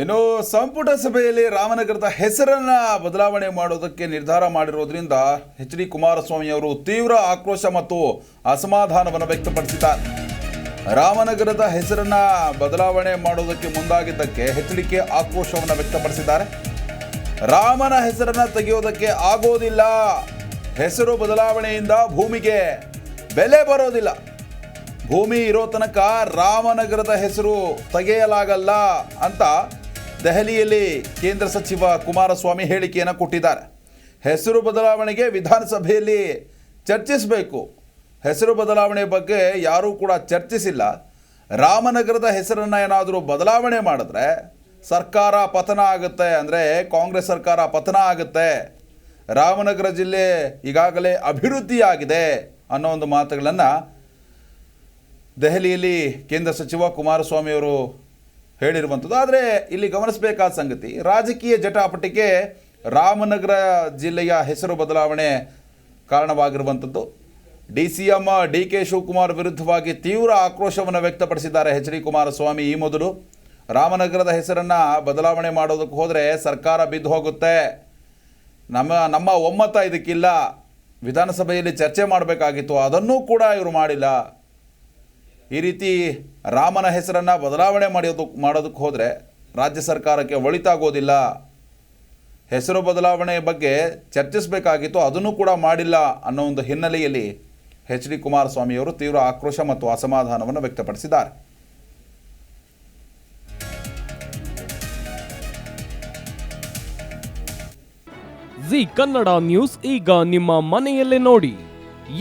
ಇನ್ನು ಸಂಪುಟ ಸಭೆಯಲ್ಲಿ ರಾಮನಗರದ ಹೆಸರನ್ನ ಬದಲಾವಣೆ ಮಾಡೋದಕ್ಕೆ ನಿರ್ಧಾರ ಮಾಡಿರೋದ್ರಿಂದ ಎಚ್ ಡಿ ಕುಮಾರಸ್ವಾಮಿ ಅವರು ತೀವ್ರ ಆಕ್ರೋಶ ಮತ್ತು ಅಸಮಾಧಾನವನ್ನು ವ್ಯಕ್ತಪಡಿಸಿದ್ದಾರೆ. ರಾಮನಗರದ ಹೆಸರನ್ನ ಬದಲಾವಣೆ ಮಾಡೋದಕ್ಕೆ ಮುಂದಾಗಿದ್ದಕ್ಕೆ ಎಚ್ ಡಿ ಕೆ ಆಕ್ರೋಶವನ್ನು ವ್ಯಕ್ತಪಡಿಸಿದ್ದಾರೆ. ರಾಮನ ಹೆಸರನ್ನ ತೆಗೆಯೋದಕ್ಕೆ ಆಗೋದಿಲ್ಲ. ಹೆಸರು ಬದಲಾವಣೆಯಿಂದ ಭೂಮಿಗೆ ಬೆಲೆ ಬರೋದಿಲ್ಲ. ಭೂಮಿ ಇರೋ ತನಕ ರಾಮನಗರದ ಹೆಸರು ತೆಗೆಯಲಾಗಲ್ಲ ಅಂತ ದೆಹಲಿಯಲ್ಲಿ ಕೇಂದ್ರ ಸಚಿವ ಕುಮಾರಸ್ವಾಮಿ ಹೇಳಿಕೆಯನ್ನು ಕೊಟ್ಟಿದ್ದಾರೆ. ಹೆಸರು ಬದಲಾವಣೆಗೆ ವಿಧಾನಸಭೆಯಲ್ಲಿ ಚರ್ಚಿಸಬೇಕು. ಹೆಸರು ಬದಲಾವಣೆ ಬಗ್ಗೆ ಯಾರೂ ಕೂಡ ಚರ್ಚಿಸಿಲ್ಲ. ರಾಮನಗರದ ಹೆಸರನ್ನು ಏನಾದರೂ ಬದಲಾವಣೆ ಮಾಡಿದ್ರೆ ಸರ್ಕಾರ ಪತನ ಆಗುತ್ತೆ ಅಂದರೆ ಕಾಂಗ್ರೆಸ್ ಸರ್ಕಾರ ಪತನ ಆಗುತ್ತೆ. ರಾಮನಗರ ಜಿಲ್ಲೆ ಈಗಾಗಲೇ ಅಭಿವೃದ್ಧಿಯಾಗಿದೆ ಅನ್ನೋ ಒಂದು ಮಾತುಗಳನ್ನು ದೆಹಲಿಯಲ್ಲಿ ಕೇಂದ್ರ ಸಚಿವ ಕುಮಾರಸ್ವಾಮಿ ಅವರು ಹೇಳಿರುವಂಥದ್ದು. ಆದರೆ ಇಲ್ಲಿ ಗಮನಿಸಬೇಕಾದ ಸಂಗತಿ, ರಾಜಕೀಯ ಜಟಾಪಟಿಗೆ ರಾಮನಗರ ಜಿಲ್ಲೆಯ ಹೆಸರು ಬದಲಾವಣೆ ಕಾರಣವಾಗಿರುವಂಥದ್ದು. D C M D K Shivakumar ವಿರುದ್ಧವಾಗಿ ತೀವ್ರ ಆಕ್ರೋಶವನ್ನು ವ್ಯಕ್ತಪಡಿಸಿದ್ದಾರೆ ಎಚ್ ಡಿ ಕುಮಾರಸ್ವಾಮಿ ಈ ಮೊದಲು. ರಾಮನಗರದ ಹೆಸರನ್ನು ಬದಲಾವಣೆ ಮಾಡೋದಕ್ಕೆ ಹೋದರೆ ಸರ್ಕಾರ ಬಿದ್ದು ಹೋಗುತ್ತೆ. ನಮ್ಮ ನಮ್ಮ ಒಮ್ಮತ ಇದಕ್ಕಿಲ್ಲ. ವಿಧಾನಸಭೆಯಲ್ಲಿ ಚರ್ಚೆ ಮಾಡಬೇಕಾಗಿತ್ತು. ಅದನ್ನೂ ಕೂಡ ಇವರು ಮಾಡಿಲ್ಲ. ಈ ರೀತಿ ರಾಮನ ಹೆಸರನ್ನು ಬದಲಾವಣೆ ಮಾಡೋದು ಮಾಡೋದಕ್ಕೆ ಹೋದರೆ ರಾಜ್ಯ ಸರ್ಕಾರಕ್ಕೆ ಒಳಿತಾಗೋದಿಲ್ಲ. ಹೆಸರು ಬದಲಾವಣೆ ಬಗ್ಗೆ ಚರ್ಚಿಸಬೇಕಾಗಿತ್ತು, ಅದನ್ನು ಕೂಡ ಮಾಡಿಲ್ಲ ಅನ್ನೋ ಒಂದು ಹಿನ್ನೆಲೆಯಲ್ಲಿ ಎಚ್ ಡಿ ಕುಮಾರಸ್ವಾಮಿಯವರು ತೀವ್ರ ಆಕ್ರೋಶ ಮತ್ತು ಅಸಮಾಧಾನವನ್ನು ವ್ಯಕ್ತಪಡಿಸಿದ್ದಾರೆ. ಜಿ ಕನ್ನಡ ನ್ಯೂಸ್ ಈಗ ನಿಮ್ಮ ಮನೆಯಲ್ಲೇ ನೋಡಿ.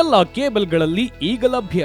ಎಲ್ಲ ಕೇಬಲ್ಗಳಲ್ಲಿ ಈಗ ಲಭ್ಯ.